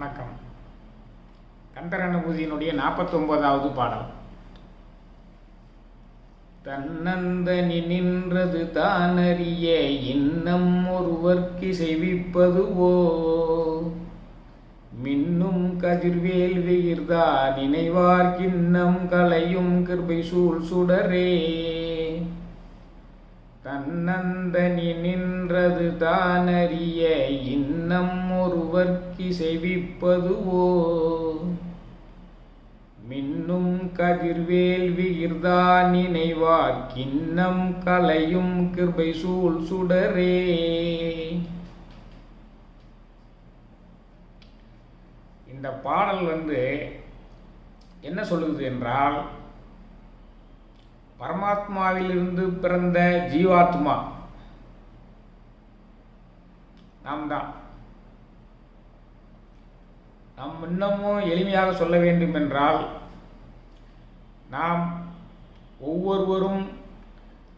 வணக்கம். கந்தரனுபூதியினுடைய நாற்பத்தொன்பதாவது பாடல். தன்னந்தனி நின்றது தானறிய இன்னம் ஒருவர்க்கு செய்விப்பதுவோ மின்னும் கதிர்வேல் வெயிர்தா நினைவார் கிண்ணம் கலையும் கிருபை சூழ் சுடரே. தன்னந்தனி நின்றது தானறிய இன்னம் ஒருவர்க்கு செய்விப்பதுவோ மின்னும் கதிர்வேல் விகிர்தா நினைவார் கிண்ணம் கலையும் கிருபை சூழ் சுடரே. இந்த பாடல் வந்து என்ன சொல்லுது என்றால் பரமாத்மாவிலிருந்து பிறந்த ஜீவாத்மா நாம் தான் நாம் இன்னமும் எளிமையாக சொல்ல வேண்டும் என்றால் நாம் ஒவ்வொருவரும்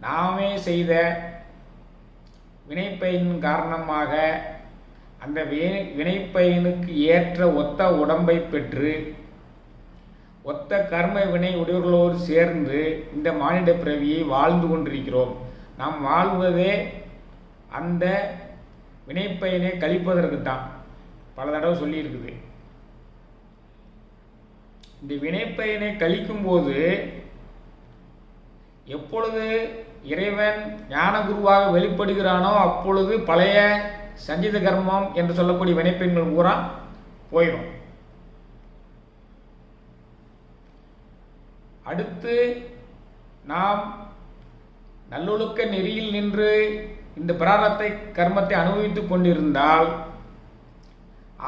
நாமே செய்த வினைப்பயன் காரணமாக அந்த வி- வினைப்பயனுக்கு ஏற்ற ஒத்த உடம்பை பெற்று ஒத்த கர்ம வினை உடையவர்களோடு சேர்ந்து இந்த மானிட பிறவியை வாழ்ந்து கொண்டிருக்கிறோம். நாம் வாழ்வதே அந்த வினைப்பயனை கழிப்பதற்கு தான் பல தடவை சொல்லியிருக்குது. இந்த வினைப்பயனை கழிக்கும்போது எப்பொழுது இறைவன் ஞான குருவாக வெளிப்படுகிறானோ அப்பொழுது பழைய சஞ்சித கர்மம் என்று சொல்லக்கூடிய வினைப்பெண்கள் பூரா போயிடும் அடுத்து நாம் நல்லொழுக்க நெறியில் நின்று இந்த பிராரத்தை கர்மத்தை அனுபவித்துக் கொண்டிருந்தால்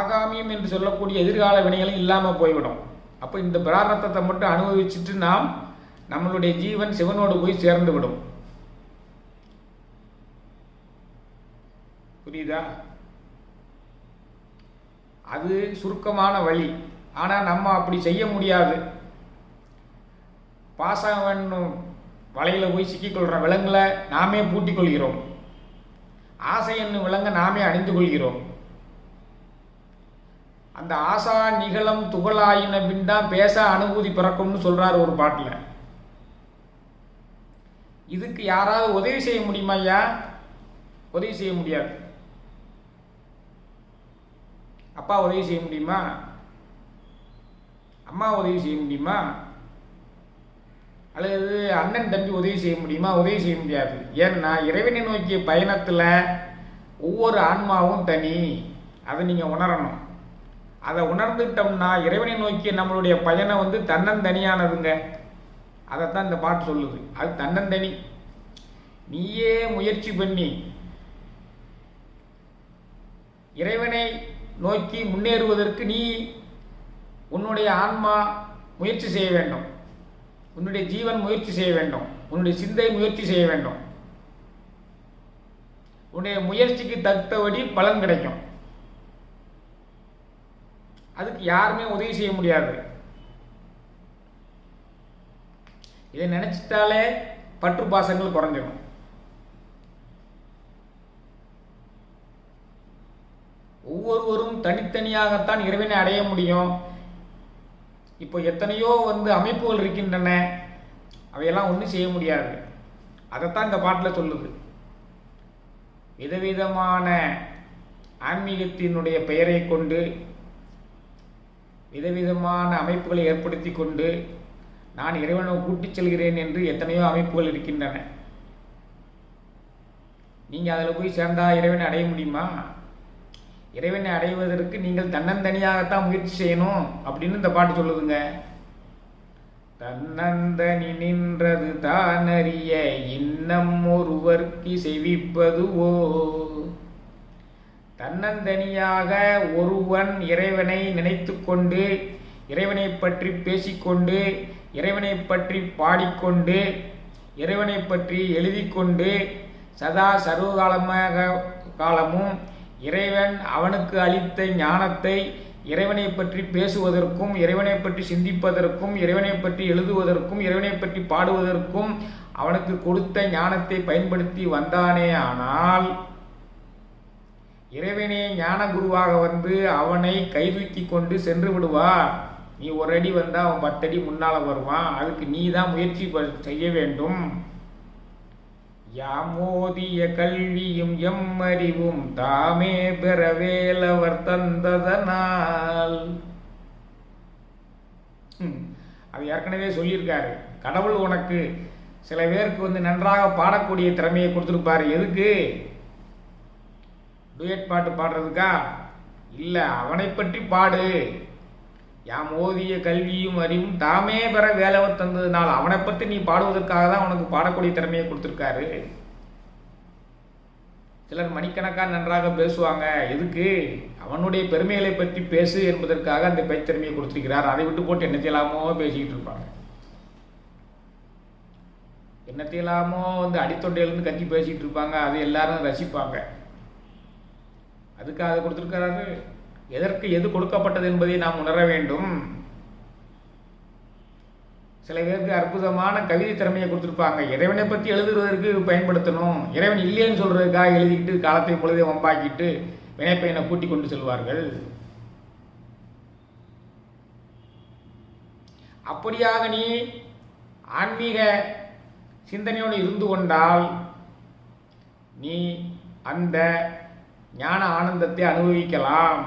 ஆகாமியம் என்று சொல்லக்கூடிய எதிர்கால வினைகளும் இல்லாமல் போய்விடும். அப்போ இந்த பிராரத்தத்தை மட்டும் அனுபவிச்சுட்டு நாம் நம்மளுடைய ஜீவன் சிவனோடு போய் சேர்ந்து விடும். புரியுதா? அது சுருக்கமான வழி. ஆனால் நம்ம அப்படி செய்ய முடியாது. பாசவன் வலையில் போய் சிக்கிக்கொள்கிற விலங்குல நாமே பூட்டிக் கொள்கிறோம். ஆசை என்னும் விலங்கை நாமே அணிந்து கொள்கிறோம். அந்த ஆசா நிகழம் துகளாயின பின் தான் பேச அனுபூதி பிறக்கும்னு சொல்கிறார் ஒரு பாட்டில். இதுக்கு யாராவது உதவி செய்ய முடியுமா ஐயா? உதவி செய்ய முடியாது. அப்பா உதவி செய்ய முடியுமா? அம்மா உதவி செய்ய முடியுமா? அல்லது அண்ணன் தம்பி உதவி செய்ய முடியுமா? உதவி செய்ய முடியாது. ஏன்னா இறைவனை நோக்கிய பயணத்தில் ஒவ்வொரு ஆன்மாவும் தனி. அதை நீங்கள் உணரணும். அதை உணர்ந்துட்டோம்னா இறைவனை நோக்கிய நம்மளுடைய பயணம் வந்து தன்னந்தனியானதுங்க. அதைத்தான் இந்த பாட்டு சொல்லுது. அது தன்னந்தனி. நீயே முயற்சி பண்ணி இறைவனை நோக்கி முன்னேறுவதற்கு நீ உன்னுடைய ஆன்மா முயற்சி செய்ய வேண்டும். உன்னுடைய ஜீவன் முயற்சி செய்ய வேண்டும். உன்னுடைய சிந்தை முயற்சி செய்ய வேண்டும். உன்னுடைய முயற்சிக்கு தக்கபடி பலன் கிடைக்கும். அதுக்கு யாருமே உதவி செய்ய முடியாது. இதை நினைச்சிட்டாலே பற்று பாசங்கள் குறைஞ்சிடும் ஒவ்வொருவரும் தனித்தனியாகத்தான் இறைவனை அடைய முடியும். இப்போ எத்தனையோ வந்து அமைப்புகள் இருக்கின்றன. அவையெல்லாம் ஒன்றும் செய்ய முடியாது. அதைத்தான் இந்த பாட்டில் சொல்லுது. விதவிதமான ஆன்மீகத்தினுடைய பெயரை கொண்டு விதவிதமான அமைப்புகளை ஏற்படுத்தி கொண்டு நான் இறைவனை கூட்டிச் செல்கிறேன் என்று எத்தனையோ அமைப்புகள் இருக்கின்றன. நீங்கள் அதில் போய் சேர்ந்தால் இறைவனை அடைய முடியுமா? இறைவனை அடைவதற்கு நீங்கள் தன்னந்தனியாகத்தான் முயற்சி செய்யணும் அப்படின்னு இந்த பாட்டு சொல்லுதுங்க. தன்னந்தனி நின்றது தானறிய இன்னம் ஒருவர்க்கு செவிப்பதுவோ? தன்னந்தனியாக ஒருவன் இறைவனை நினைத்து கொண்டு இறைவனை பற்றி பேசிக்கொண்டு இறைவனை பற்றி பாடிக்கொண்டு இறைவனை பற்றி எழுதிக்கொண்டு சதா சர்வகாலமாக காலமும் இறைவன் அவனுக்கு அளித்த ஞானத்தை இறைவனை பற்றி பேசுவதற்கும் இறைவனை பற்றி சிந்திப்பதற்கும் இறைவனை பற்றி எழுதுவதற்கும் இறைவனை பற்றி பாடுவதற்கும் அவனுக்கு கொடுத்த ஞானத்தை பயன்படுத்தி வந்தானே ஆனால் இறைவனே ஞான குருவாக வந்து அவனை கைதூக்கி கொண்டு சென்று விடுவார். நீ ஒரு அடி வந்தா அவன் பத்தடி முன்னால வருவான். அதுக்கு நீ தான் முயற்சி ப- செய்ய வேண்டும். யாமோதிய கல்வியும் எம் அறிவும் தாமே பெறவேலவர் தந்ததனால். அது ஏற்கனவே சொல்லியிருக்காரு. கடவுள் உனக்கு சில பேருக்கு வந்து நன்றாக பாடக்கூடிய திறமையை கொடுத்துருப்பாரு. எதுக்கு? டுயட் பாட்டு பாடுறதுக்கா? இல்லை அவனை பற்றி பாடு. யாம் ஓதிய கல்வியும் அறிவும் தாமே பெற வேலை தந்ததுனால் அவனை பற்றி நீ பாடுவதற்காக தான் உனக்கு பாடக்கூடிய திறமையை கொடுத்துருக்காரு. சிலர் மணிக்கணக்காக நன்றாக பேசுவாங்க. எதுக்கு? அவனுடைய பெருமைகளை பற்றி பேசு என்பதற்காக அந்த பேச்சிறமையை கொடுத்துருக்கிறார். அதை விட்டு போட்டு என்ன செய்யலாமோ பேசிக்கிட்டு இருப்பாங்க. என்னத்தையெல்லாமோ வந்து அடித்தொண்டையிலேருந்து கத்தி பேசிக்கிட்டு இருப்பாங்க. அது எல்லாரும் ரசிப்பாங்க. அதுக்கு அதை கொடுத்துருக்கிறாரு எதற்கு எது கொடுக்கப்பட்டது என்பதை நாம் உணர வேண்டும். சில பேருக்கு அற்புதமான கவிதை திறமையை கொடுத்துருப்பாங்க. இறைவனை பற்றி எழுதுவதற்கு பயன்படுத்தணும். இறைவன் இல்லைன்னு சொல்றதுக்காக எழுதிக்கிட்டு காலத்தை பொழுதை வம்பாக்கிட்டு வினைப்பையனை கூட்டி கொண்டு செல்வார்கள். அப்படியாக நீ ஆன்மீக சிந்தனையோடு இருந்து கொண்டால் நீ அந்த ஞான ஆனந்தத்தை அனுபவிக்கலாம்.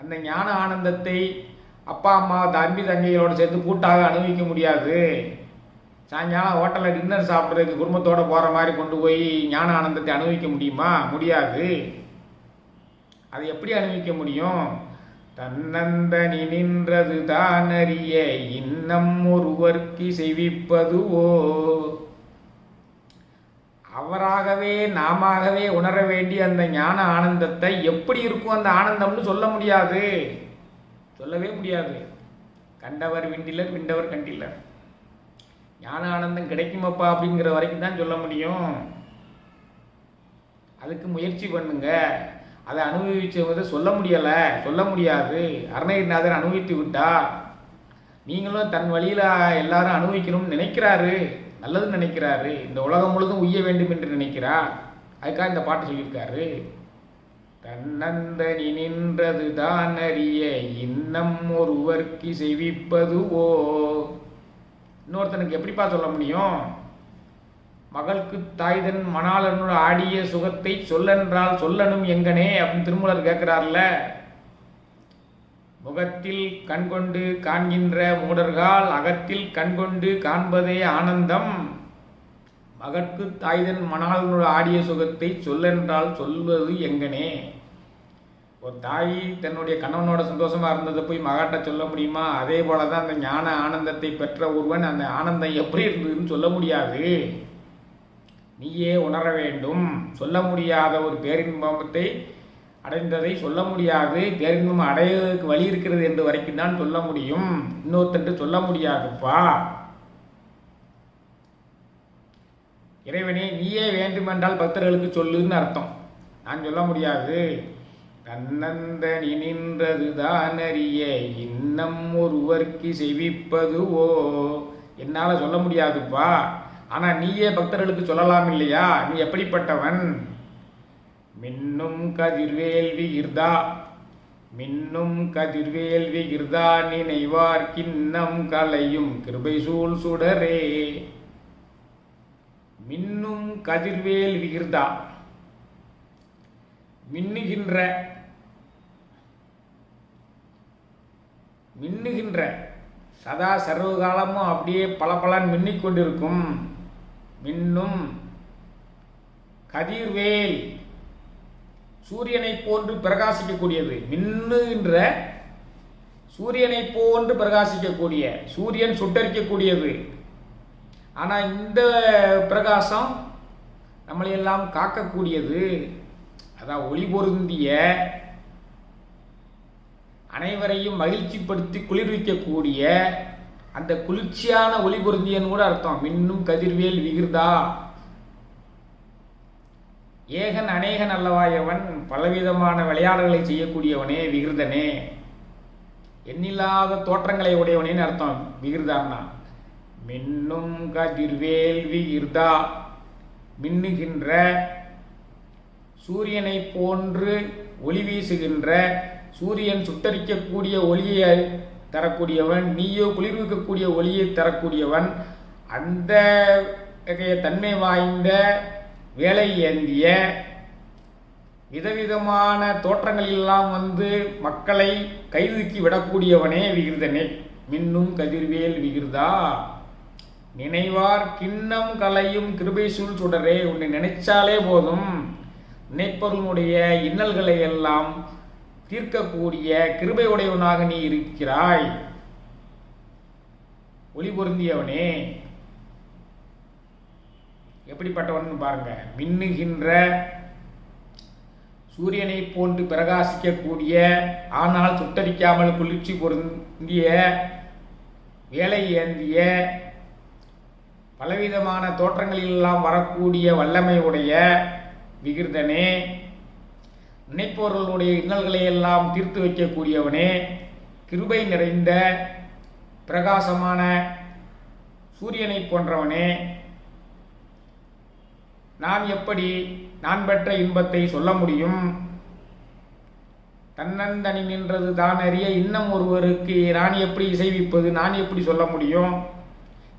அந்த ஞான ஆனந்தத்தை அப்பா அம்மா தம்பி தங்கைகளோடு சேர்த்து கூட்டாக அனுபவிக்க முடியாது. சாயங்காலம் ஹோட்டலில் டின்னர் சாப்பிட்றதுக்கு குடும்பத்தோடு போகிற மாதிரி கொண்டு போய் ஞான ஆனந்தத்தை அனுபவிக்க முடியுமா? முடியாது. அது எப்படி அனுபவிக்க முடியும்? தன்னந்தனி நின்றது தானறிய இன்னம் ஒருவர்க்கு செய்விப்பதுவோ அவராகவே நாமாகவே உணர வேண்டிய அந்த ஞான ஆனந்தத்தை எப்படி இருக்கும் அந்த ஆனந்தம்னு சொல்ல முடியாது. சொல்லவே முடியாது. கண்டவர் விண்டிலர் விண்டவர் கண்டிலர். ஞான ஆனந்தம் கிடைக்குமப்பா அப்படிங்கிற வரைக்கும் தான் சொல்ல முடியும். அதுக்கு முயற்சி பண்ணுங்க. அதை அனுபவிச்சவங்க சொல்ல முடியலை. சொல்ல முடியாது. அருணகிரிநாதர் அனுபவித்து விட்டார். நீங்களும் தன் வழியில் எல்லாரும் அனுபவிக்கணும்னு நினைக்கிறாரு. நல்லது நினைக்கிறாரு. இந்த உலகம் முழுதும் உய்ய வேண்டும் என்று நினைக்கிறார். அதுக்காக இந்த பாட்டு சொல்லியிருக்காரு. தன்னந்தனி நின்றது தான் அறிய இன்னம் ஒருவர்க்கு செய்விப்பதுவோ இன்னொருத்தனுக்கு எப்படிப்பா சொல்ல முடியும்? மகளுக்கு தாய்தன் மணாளனோட ஆடிய சுகத்தை சொல்லென்றால் சொல்லணும் எங்கனே அப்படின்னு திருமூலர் கேட்கிறார்ல. முகத்தில் கண்கொண்டு காண்கின்ற மூடர்கள் அகத்தில் கண்கொண்டு காண்பதே ஆனந்தம். மகற்கு தாய்தன் மணாளனோட ஆடிய சுகத்தை சொல்லென்றால் சொல்வது எங்கனே? ஒரு தாய் தன்னுடைய கணவனோட சந்தோஷமா இருந்ததை போய் மகாட்ட சொல்ல முடியுமா? அதே போல தான் அந்த ஞான ஆனந்தத்தை பெற்ற ஒருவன் அந்த ஆனந்தம் எப்படி இருந்ததுன்னு சொல்ல முடியாது. நீயே உணர வேண்டும். சொல்ல முடியாத ஒரு பேரின்பத்தை அடைந்ததை சொல்ல முடியாது. பேரின்பம் அடைவதற்கு வழி இருக்கிறது என்று வரைக்கும் தான் சொல்ல முடியும். இன்னொருத்தன்று சொல்ல முடியாதுப்பா. இறைவனே நீயே வேண்டுமென்றால் பக்தர்களுக்கு சொல்லுன்னு அர்த்தம். நான் சொல்ல முடியாது. தன்னந்தனி நின்றது தான் அறிய. இன்னம் ஒருவர்க்கு செவிப்பதுவோ என்னால் சொல்ல முடியாதுப்பா. ஆனால் நீயே பக்தர்களுக்கு சொல்லலாம் இல்லையா? நீ எப்படிப்பட்டவன்? மின்னும் கதிர்வேல்வி கிர்தா மின்னும் கதிர்வேல்வி கிர்தா நினைவார் கிண்ணம் கலையும் கிருபை சூழ் சுடரே. மின்னும் கதிர்வேல் விகிர்தா மின்னுகின்ற மின்னுகின்ற சதா சர்வகாலமும் அப்படியே பளபளன்னு மின்னிக் கொண்டிருக்கும் மின்னும் கதிர்வேல் சூரியனை போன்று பிரகாசிக்கக்கூடியது. மின்னுகின்ற சூரியனை போன்று பிரகாசிக்கக்கூடிய சூரியன் சுட்டரிக்கக்கூடியது. ஆனால் இந்த பிரகாசம் நம்மளையெல்லாம் காக்கக்கூடியது. அதான் ஒளி பொருந்திய அனைவரையும் மகிழ்ச்சிப்படுத்தி குளிர்விக்கக்கூடிய அந்த குளிர்ச்சியான ஒளி பொருந்தியன்னு கூட அர்த்தம். மின்னும் கதிர்வேல் விகிர்தா. ஏகன் அநேகன் அல்லவாயவன் பலவிதமான விளையாடுகளை செய்யக்கூடியவனே விகிருதனே. எண்ணில்லாத தோற்றங்களை உடையவனேன்னு அர்த்தம். விகிருதான்னா மின்னும் கதிர்வேல் விகிர்தா. மின்னுகின்ற சூரியனை போன்று ஒளி வீசுகின்ற சூரியன் சுட்டரிக்கக்கூடிய ஒளியை தரக்கூடியவன் நீயோ குளிர்விக்கக்கூடிய ஒளியை தரக்கூடியவன் அந்த தன்மை வாய்ந்த வேலை ஏந்திய விதவிதமான தோற்றங்களெல்லாம் வந்து மக்களை கைதுக்கி விடக்கூடியவனே விகிருதனே. மின்னும் கதிர்வேல் விகிருதா? நினைவார் கிண்ணம் கலையும் கிருபை சூழ் சுடரே. உன்னை நினைச்சாலே போதும். நினைப்பவர்களுடைய இன்னல்களை எல்லாம் தீர்க்கக்கூடிய கிருபை உடையவனாக நீ இருக்கிறாய். ஒளி பொருந்தியவனே. எப்படிப்பட்டவன் பாருங்க. மின்னுகின்ற சூரியனை போன்று பிரகாசிக்கக்கூடிய ஆனால் சுட்டரிக்காமல் குளிர்ச்சி பொருந்திய வேலை ஏந்திய பலவிதமான தோற்றங்களிலெல்லாம் வரக்கூடிய வல்லமையுடைய விகிர்தனே நினைப்பவர்களுடைய இன்னல்களை எல்லாம் தீர்த்து வைக்கக்கூடியவனே கிருபை நிறைந்த பிரகாசமான சூரியனை போன்றவனே. நான் எப்படி நான் பெற்ற இன்பத்தை சொல்ல முடியும்? தன்னந்தனி நின்றது தான் அறிய இன்னும் ஒருவருக்கு நான் எப்படி இசைவிப்பது நான் எப்படி சொல்ல முடியும்?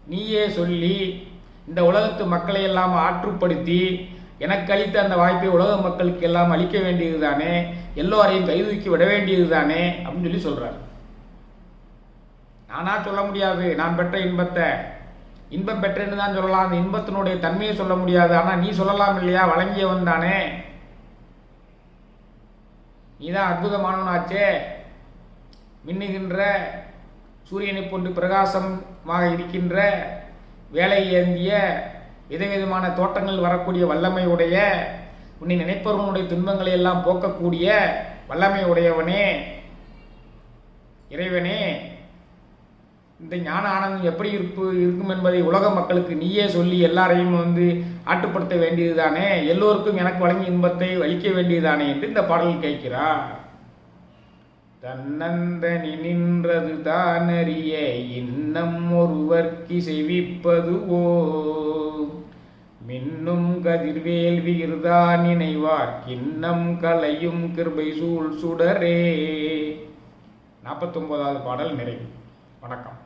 நீயே சொல்லி இந்த உலகத்து மக்களை எல்லாம் ஆற்றுப்படுத்தி எனக்கு அளித்த அந்த வாய்ப்பை உலக மக்களுக்கு எல்லாம் அளிக்க வேண்டியது தானே? எல்லோரையும் கைதூக்கி விட வேண்டியது தானே? அப்படின்னு சொல்லி சொல்கிறார் நானா சொல்ல முடியாது. நான் பெற்ற இன்பத்தை இன்பம் பெற்றேன்னு தான் சொல்லலாம். அந்த இன்பத்தினுடைய தன்மையை சொல்ல முடியாது. ஆனால் நீ சொல்லலாம் இல்லையா? வழங்கியவன் தானே. நீதான் அற்புதமானவனாச்சே. மின்னுகின்ற சூரியனை போன்று பிரகாசமாக இருக்கின்ற வேலை ஏந்திய விதவிதமான தோட்டங்கள் வரக்கூடிய வல்லமை உடைய உன்னை நினைப்பவர்களுடைய துன்பங்களை எல்லாம் போக்கக்கூடிய வல்லமை உடையவனே இறைவனே இந்த ஞான ஆனந்தம் எப்படி இருப்பு இருக்கும் என்பதை உலக மக்களுக்கு நீயே சொல்லி எல்லாரையும் வந்து ஆட்டுப்படுத்த வேண்டியதுதானே? எல்லோருக்கும் எனக்கு வழங்கிய இன்பத்தை அளிக்க வேண்டியதுதானே என்று இந்த பாடல் கேட்கிறார். தன்னந்தனி நின்றது தானறிய இன்னம் ஒருவர்க்கு செவிப்பதுவோ மின்னும் கதிர்வேல் விகிர்தா நினைவார் கிண்ணம் கலையும் கிருபை சூழ் சுடரே. நாற்பத்தொன்பதாவது பாடல் நிறைவு. வணக்கம்.